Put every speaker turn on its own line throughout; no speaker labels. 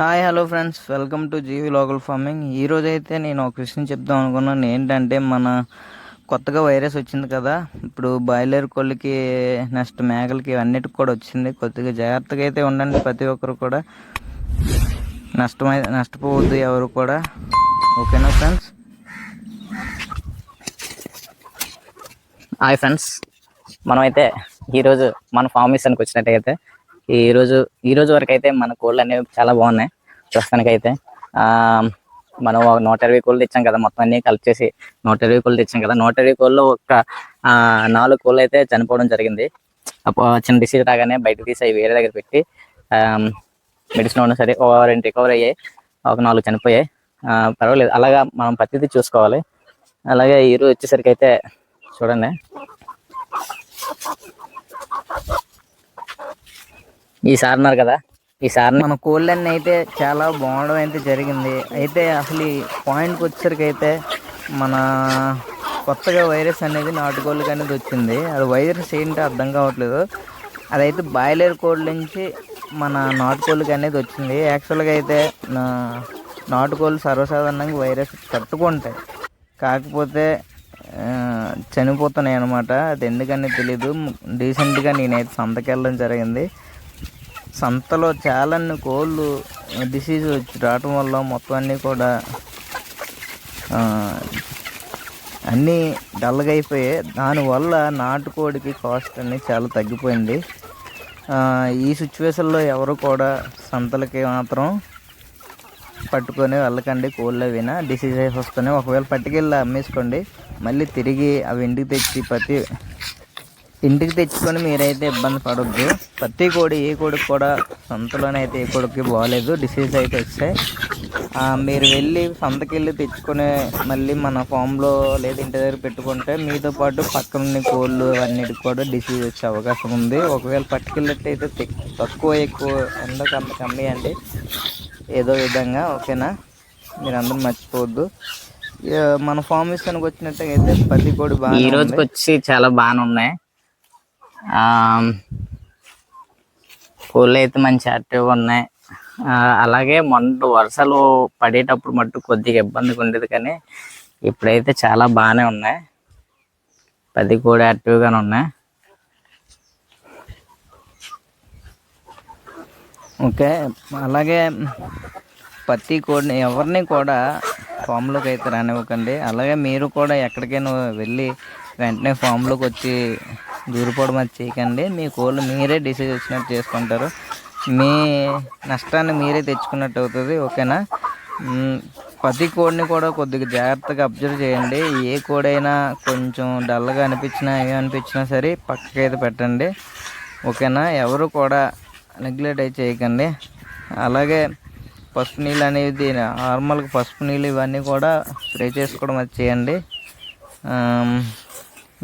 Hi hello friends welcome to GV local farming ఈరోజు అయితే నేను ఒక విషయం చెప్దాం అనుకున్నాను. ఏంటంటే మన కొత్తగా వైరస్ వచ్చింది కదా. ఇప్పుడు బాయిలర్ కోళ్ళకి నెక్స్ట్ మేకలకి అన్నిటికి కూడా వచ్చింది. కొద్దిగా జాగ్రత్తగా అయితే ఉండండి ప్రతి ఒక్కరు కూడా. నష్టమై నష్టపోవద్దు ఎవరు కూడా. ఓకేనా ఫ్రెండ్స్
హాయ్ ఫ్రెండ్స్ మనమైతే ఈరోజు మన ఫార్మేషన్కి వచ్చినట్టయితే ఈ ఈరోజు ఈ రోజు వరకు అయితే మన కోళ్ళు అనేవి చాలా బాగున్నాయి. ప్రస్తుతానికైతే ఆ, మనం ఒక నూట ఇరవై కోళ్ళు తెచ్చాం కదా మొత్తం అన్ని కలిపి చేసి నూట ఇరవై కోళ్ళు తెచ్చాం కదా. నూట ఇరవై కోళ్ళు ఒక నాలుగు కోళ్ళు అయితే చనిపోవడం జరిగింది. అప్పుడు చిన్న డిసీజ్ రాగానే బయటకు తీసి అవి వేరే దగ్గర పెట్టి మెడిసిన్ ఉన్నా సరే ఓ రెండు రికవర్ అయ్యాయి. ఒక నాలుగు చనిపోయాయి. పర్వాలేదు. అలాగా మనం ప్రతిదీ చూసుకోవాలి. అలాగే ఈరోజు వచ్చేసరికి అయితే చూడండి. ఈ సార్ ఉన్నారు కదా? ఈ సార్
మన కోళ్ళన్నీ అయితే చాలా బాగుండడం అయితే జరిగింది. అయితే అసలు ఈ పాయింట్కి వచ్చేసరికి అయితే మన కొత్తగా వైరస్ అనేది నాటుకోళ్ళకి అనేది వచ్చింది. అది వైరస్ ఏంటో అర్థం కావట్లేదు. అదైతే బాయిలర్ కోళ్ళ నుంచి మన నాటుకోళ్ళకి అనేది వచ్చింది. యాక్చువల్గా అయితే నా నాటుకోళ్ళు సర్వసాధారణంగా వైరస్ తట్టుకుంటాయి. కాకపోతే చనిపోతున్నాయి అనమాట అది ఎందుకని తెలీదు. రీసెంట్గా నేనైతే సంతకెళ్ళడం జరిగింది. సంతలో చాలా కోళ్ళు డిసీజ్ వచ్చి రావటం వల్ల మొత్తం అన్నీ కూడా అన్నీ డల్గా అయిపోయాయి. దానివల్ల నాటుకోడికి కాస్ట్ అనేది చాలా తగ్గిపోయింది. ఈ సిచ్యువేషన్లో ఎవరు కూడా సంతలకి మాత్రం పట్టుకొని వెళ్ళకండి కోళ్ళు అవినా డిసీజ్ అయి వస్తున్నాయి ఒకవేళ పట్టుకెళ్ళి అమ్మేసుకోండి. మళ్ళీ తిరిగి అవి ఇంటికి తెచ్చి ప్రతి ఇంటికి తెచ్చుకొని మీరైతే ఇబ్బంది పడొద్దు. ప్రతి కోడి ఏ కోడికి కూడా సంతలోనే అయితే ఏ కోడికి బాగాలేదు డిసీజ్ అయితే వచ్చాయి మీరు వెళ్ళి సంతకి వెళ్ళి తెచ్చుకొని మళ్ళీ మన ఫామ్లో లేదా ఇంటి దగ్గర పెట్టుకుంటే మీతో పాటు పక్కన ఉన్న కోళ్ళు అన్నిటికి కూడా డిసీజ్ వచ్చే అవకాశం ఉంది. ఒకవేళ పట్టుకెళ్ళినట్టయితే తెక్- తక్కువ ఎక్కువ అంత కమ్మి అండి ఏదో విధంగా ఓకేనా? మీరు అందరూ మర్చిపోవద్దు మన ఫామ్ విషయానికి వచ్చినట్టయితే ప్రతి కోడి
ఈ
బాగా
రోజుకి వచ్చి చాలా బాగానే ఉన్నాయి. పూలు కోళ్ళు అయితే మంచి యాక్టివ్గా ఉన్నాయి. అలాగే మొన్న వర్షాలు పడేటప్పుడు మట్టు కొద్దిగా ఇబ్బందిగా ఉండేది కానీ ఇప్పుడైతే చాలా బాగానే ఉన్నాయి. పది కూడా యాక్టివ్గానే ఉన్నాయి.
ఓకే అలాగే ప్రతి కోడిని ఎవరిని కూడా ఫామ్లోకి అయితే రానివ్వకండి. అలాగే మీరు కూడా ఎక్కడికైనా వెళ్ళి వెంటనే ఫామ్లోకి వచ్చి దూరిపోవడం అది చేయకండి. మీ కోళ్ళు మీరే డిసీజ్ వచ్చినట్టు చేసుకుంటారు. మీ నష్టాన్ని మీరే తెచ్చుకున్నట్టు అవుతుంది ఓకేనా? ప్రతి కోడిని కూడా కొద్దిగా జాగ్రత్తగా అబ్జర్వ్ చేయండి. ఏ కోడైనా కొంచెం డల్గా అనిపించినా ఏమి అనిపించినా సరే పక్కకైతే పెట్టండి ఓకేనా? ఎవరు కూడా నెగ్లెక్ట్ అయితే చేయకండి. అలాగే పసుపు నీళ్ళు అనేది నార్మల్గా పసుపు నీళ్ళు ఇవన్నీ కూడా స్ప్రే చేసుకోవడం అది చేయండి.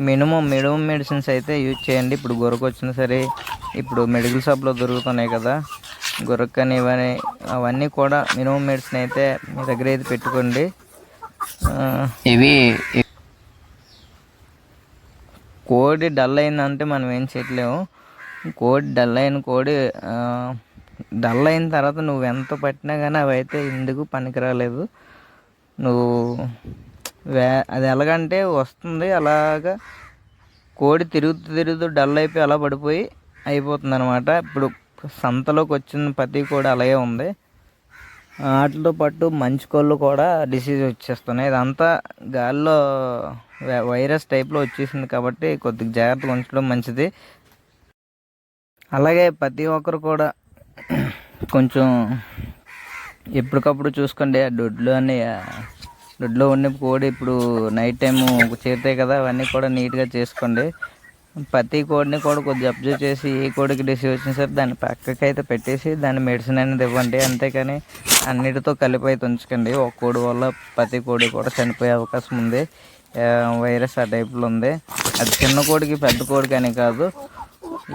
మినిమం మినిమం మెడిసిన్స్ అయితే యూజ్ చేయండి. ఇప్పుడు గొరకు వచ్చినా సరే ఇప్పుడు మెడికల్ షాప్లో దొరుకుతున్నాయి కదా గొరకని ఇవన్నీ అవన్నీ కూడా మినిమం మెడిసిన్ అయితే మీ దగ్గర అయితే పెట్టుకోండి.
ఇవి
కోడి డల్ అయిందంటే మనం ఏం చేయట్లేము కోడి డల్ అయిన కోడి డల్ అయిన తర్వాత నువ్వు ఎంత పట్టినా కానీ అవి అయితే ఎందుకు పనికిరాలేదు. నువ్వు వే అది ఎలాగంటే వస్తుంది అలాగా కోడి తిరుగుతూ తిరుగుతూ డల్ అయిపోయి అలా పడిపోయి అయిపోతుంది అనమాట ఇప్పుడు సంతలోకి వచ్చిన పతి కూడా అలాగే ఉంది. వాటితో పాటు మంచి కోళ్ళు కూడా డిసీజ్ వచ్చేస్తున్నాయి. ఇదంతా గాల్లో వై- వైరస్ టైప్లో వచ్చేసింది కాబట్టి కొద్దిగా జాగ్రత్తగా ఉంచడం మంచిది. అలాగే ప్రతి ఒక్కరు కూడా కొంచెం ఎప్పటికప్పుడు చూసుకోండి ఆ దొడ్లు అని దొడ్లో ఉండే కోడి ఇప్పుడు నైట్ టైము చేరుతాయి కదా అవన్నీ కూడా నీట్గా చేసుకోండి. ప్రతి కోడిని కూడా కొద్దిగా అబ్జర్వ్ చేసి ఏ కోడికి డిసీజ్ వచ్చిన సరే దాన్ని పక్కకి అయితే పెట్టేసి దాని మెడిసిన్ అనేది ఇవ్వండి. అంతేకాని అన్నిటితో కలిపి అయితే ఉంచకండి. ఒక కోడి వల్ల ప్రతి కోడి కూడా చనిపోయే అవకాశం ఉంది. వైరస్ ఆ టైప్లో ఉంది. అది చిన్న కోడికి పెద్ద కోడికి అని కాదు.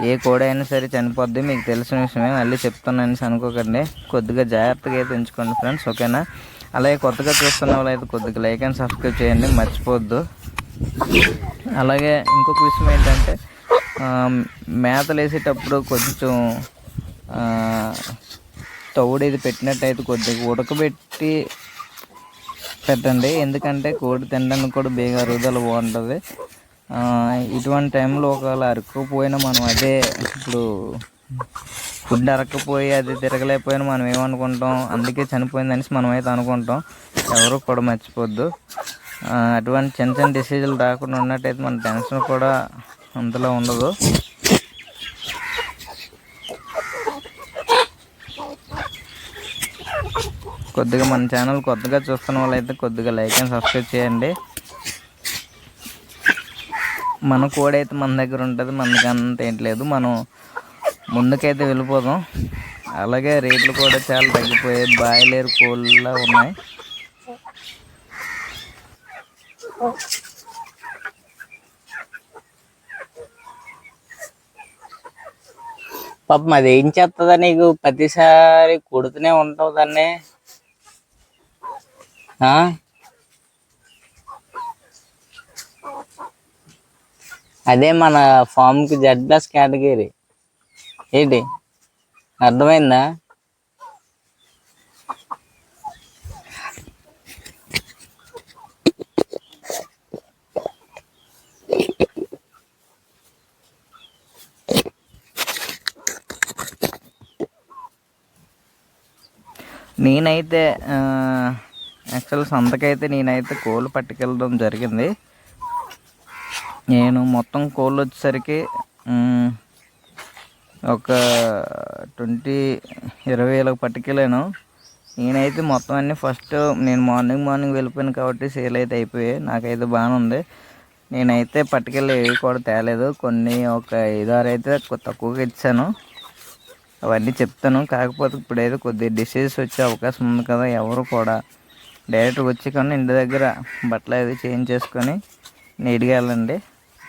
ఏ కోడి అయినా సరే చనిపోద్ది. మీకు తెలిసిన విషయమే. మళ్ళీ చెప్తున్నాను అనుకోకండి. కొద్దిగా జాగ్రత్తగా అయితే ఉంచుకోండి ఫ్రెండ్స్. ఓకేనా? అలాగే కొత్తగా చూస్తున్న వాళ్ళైతే అయితే కొద్దిగా లైక్ అండ్ సబ్స్క్రైబ్ చేయండి మర్చిపోవద్దు. అలాగే ఇంకొక విషయం ఏంటంటే మేతలేసేటప్పుడు మేతలు వేసేటప్పుడు కొంచెం తవుడు ఇది పెట్టినట్టయితే కొద్దిగా ఉడకబెట్టి పెట్టండి. ఎందుకంటే కోడి తినడానికి కూడా బేగా అరుగుదల బాగుంటుంది. ఇటువంటి టైంలో ఒకవేళ అరక్కుపోయినా మనం అదే ఇప్పుడు ఫుడ్ అరకపోయి అది తిరగలేకపోయినా మనం ఏమనుకుంటాం? అందుకే చనిపోయింది అనేసి మనం అయితే అనుకుంటాం. ఎవరు కూడా మర్చిపోద్దు. అటువంటి చిన్న చిన్న డిసీజులు రాకుండా ఉన్నట్టయితే మన టెన్షన్ కూడా అంతలో ఉండదు. కొద్దిగా మన ఛానల్ కొత్తగా చూస్తున్న వాళ్ళైతే కొద్దిగా లైక్ అండ్ సబ్స్క్రైబ్ చేయండి. మన కోడ్ అయితే మన దగ్గర ఉంటుంది మనకి అంత ఏంటి లేదు. మనం ముందుకైతే వెళ్ళిపోదాం. అలాగే రేట్లు కూడా చాలా తగ్గిపోయాయి. బాయిలేరు కోళ్ళ ఉన్నాయి.
పాపం అది ఏం చేస్తుందా నీకు? ప్రతిసారి కొడుతూనే ఉంటావు దాన్ని. అదే మన ఫామ్కి జెడ్ ప్లస్ కేటగిరీ. ఏంటి? అర్థమైందా?
నేనైతే యాక్చువల్ సంతకైతే నేనైతే కోళ్ళు పట్టుకెళ్ళడం జరిగింది. నేను మొత్తం కోళ్ళు వచ్చేసరికి ఒక ట్వంటీ ఇరవై వేలకు పట్టుకెళ్ళాను. నేనైతే మొత్తం అన్ని ఫస్ట్ నేను మార్నింగ్ మార్నింగ్ వెళ్ళిపోయాను కాబట్టి సేల్ అయితే అయిపోయాయి. నాకైతే బాగానే ఉంది. నేనైతే పట్టుకెళ్ళి ఏవి కూడా తేలేదు. కొన్ని ఒక ఐదారు అయితే తక్కువగా ఇచ్చాను. అవన్నీ చెప్తాను. కాకపోతే ఇప్పుడైతే కొద్దిగా డిసీజ్ వచ్చే అవకాశం ఉంది కదా ఎవరు కూడా డైరెక్ట్ వచ్చి కానీ ఇంటి దగ్గర బట్టలు అది చేంజ్ చేసుకొని నీట్గా వెళ్ళండి.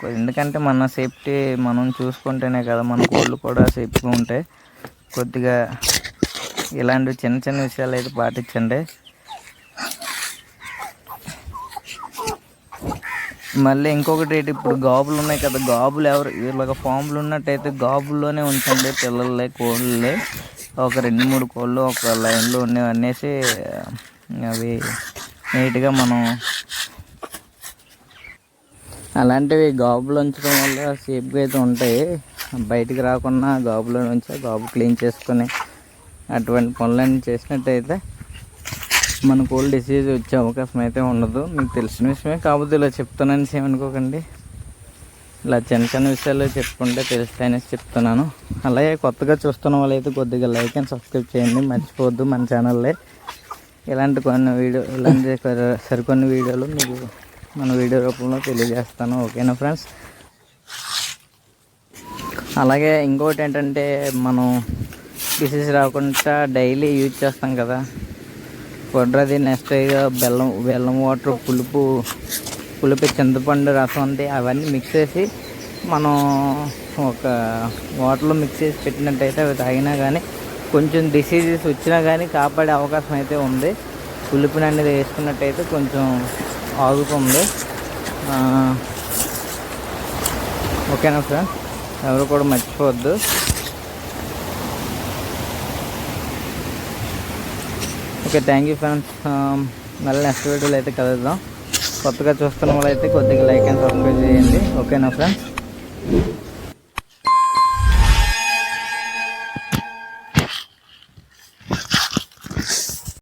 ఎందుకంటే మన సేఫ్టీ మనం చూసుకుంటేనే కదా మన కోళ్ళు కూడా సేఫ్గా ఉంటాయి. కొద్దిగా ఇలాంటి చిన్న చిన్న విషయాలు అయితే పాటించండి. మళ్ళీ ఇంకొకటి ఇప్పుడు గాబులు ఉన్నాయి కదా గాబులు ఎవరు? ఇలాగ ఫామ్లు ఉన్నట్టయితే గాబుల్లోనే ఉంచండి పిల్లలే కోళ్ళే. ఒక రెండు మూడు కోళ్ళు ఒక లైన్లో ఉన్నవి అనేసి అవి నీట్గా మనం అలాంటివి గాబులు ఉంచడం వల్ల సేఫ్గా అయితే ఉంటాయి. బయటికి రాకుండా గాబులో నుంచి గాబు క్లీన్ చేసుకొని అటువంటి పనులన్నీ చేసినట్టయితే మన కోల్డ్ డిసీజ్ వచ్చే అవకాశం అయితే ఉండదు. మీకు తెలిసిన విషయమే కాకపోతే ఇలా చెప్తున్నాను. ఏమనుకోకండి ఇలా చిన్న చిన్న విషయాలు చెప్పుకుంటే తెలుస్తాయనేసి చెప్తున్నాను. అలాగే కొత్తగా చూస్తున్న వాళ్ళైతే కొద్దిగా లైక్ అండ్ సబ్స్క్రైబ్ చేయండి. మర్చిపోవద్దు మన ఛానల్లే ఇలాంటి కొన్ని వీడియో ఇలాంటి సరికొన్ని వీడియోలు మీకు మన వీడియో రూపంలో తెలియజేస్తాను ఓకేనా ఫ్రెండ్స్ అలాగే ఇంకోటి ఏంటంటే మనం డిసీజ్ రాకుండా డైలీ యూజ్ చేస్తాం కదా. కొడ్రది నెక్స్ట్ బెల్లం బెల్లం వాటర్ పులుపు పులుపు చింతపండు రసం అంతే అవన్నీ మిక్స్ చేసి మనం ఒక వాటర్లో మిక్స్ చేసి పెట్టినట్టయితే అవి తాగినా కానీ కొంచెం డిసీజెస్ వచ్చినా కానీ కాపాడే అవకాశం అయితే ఉంది. పులుపుని అనేది వేసుకున్నట్టయితే కొంచెం ఆగుతుంది. ఓకేనా ఫ్రెండ్ ఎవరు కూడా మర్చిపోవద్దు. ఓకే థ్యాంక్ యూ ఫ్రెండ్స్ మళ్ళీ నెక్స్ట్ వీడియోలో అయితే కలుద్దాం. కొత్తగా చూస్తున్న వాళ్ళైతే కొద్దిగా లైక్ అండ్ సబ్స్క్రైబ్ చేయండి. ఓకేనా ఫ్రెండ్స్